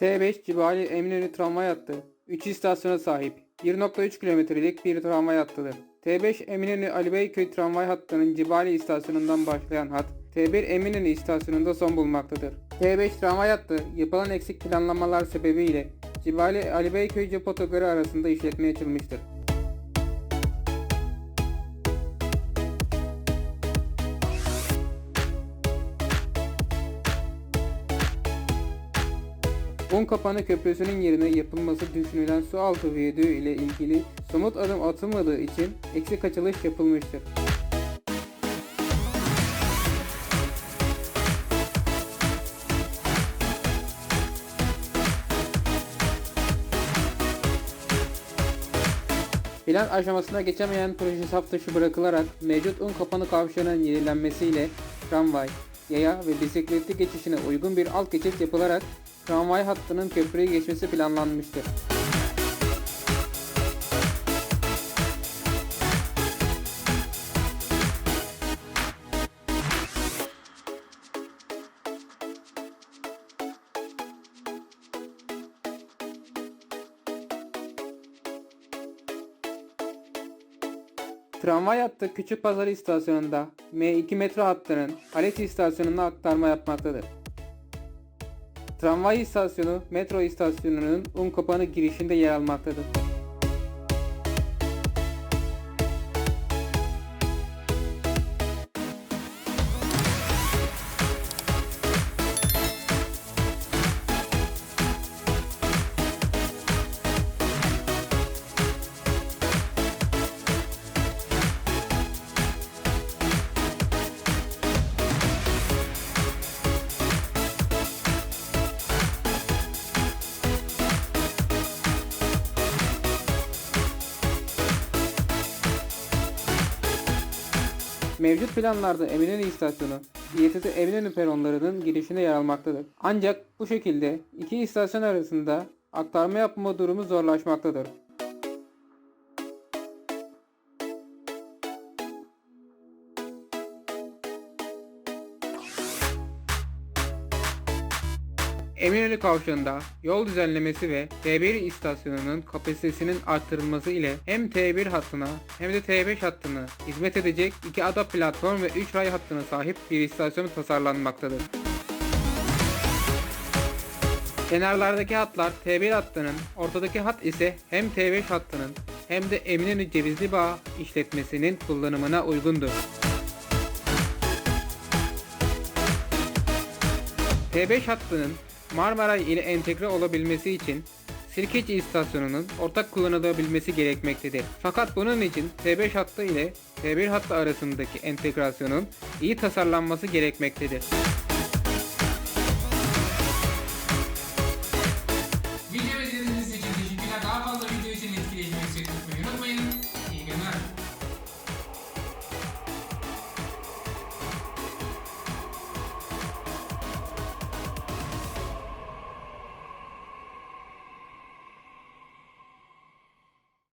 T5 Cibali Eminönü tramvay hattı 3 istasyona sahip 1.3 kilometrelik bir tramvay hattıdır. T5 Eminönü Ali Beyköy tramvay hattının Cibali istasyonundan başlayan hat T1 Eminönü istasyonunda son bulmaktadır. T5 tramvay hattı yapılan eksik planlamalar sebebiyle Cibali Ali Beyköy arasında işletmeye açılmıştır. Unkapanı Köprüsü'nün yerine yapılması düşünülen sualtı viyadüğü ile ilgili somut adım atılmadığı için eksik açılış yapılmıştır. Plan aşamasına geçemeyen proje saf dışı bırakılarak mevcut un kapanı kavşağının yenilenmesiyle tramvay, yaya ve bisikletli geçişine uygun bir alt geçit yapılarak tramvay hattının köprüyü geçmesi planlanmıştır. Tramvay hattı Küçükpazarı istasyonunda M2 metro hattının Halet istasyonuna aktarma yapmaktadır. Tramvay istasyonu metro istasyonunun Unkapanı girişinde yer almaktadır. Mevcut planlarda Eminönü istasyonu, İETT Eminönü peronlarının girişine yer almaktadır. Ancak bu şekilde iki istasyon arasında aktarma yapma durumu zorlaşmaktadır. Eminönü kavşağında yol düzenlemesi ve T1 istasyonunun kapasitesinin arttırılması ile hem T1 hattına hem de T5 hattına hizmet edecek iki ada platform ve 3 ray hattına sahip bir istasyon tasarlanmaktadır. Kenarlardaki hatlar T1 hattının, ortadaki hat ise hem T5 hattının hem de Eminönü Cevizli Bağ işletmesinin kullanımına uygundur. T5 hattının Marmaray ile entegre olabilmesi için Sirkeci istasyonunun ortak kullanılabilmesi gerekmektedir. Fakat bunun için T5 hattı ile T1 hattı arasındaki entegrasyonun iyi tasarlanması gerekmektedir.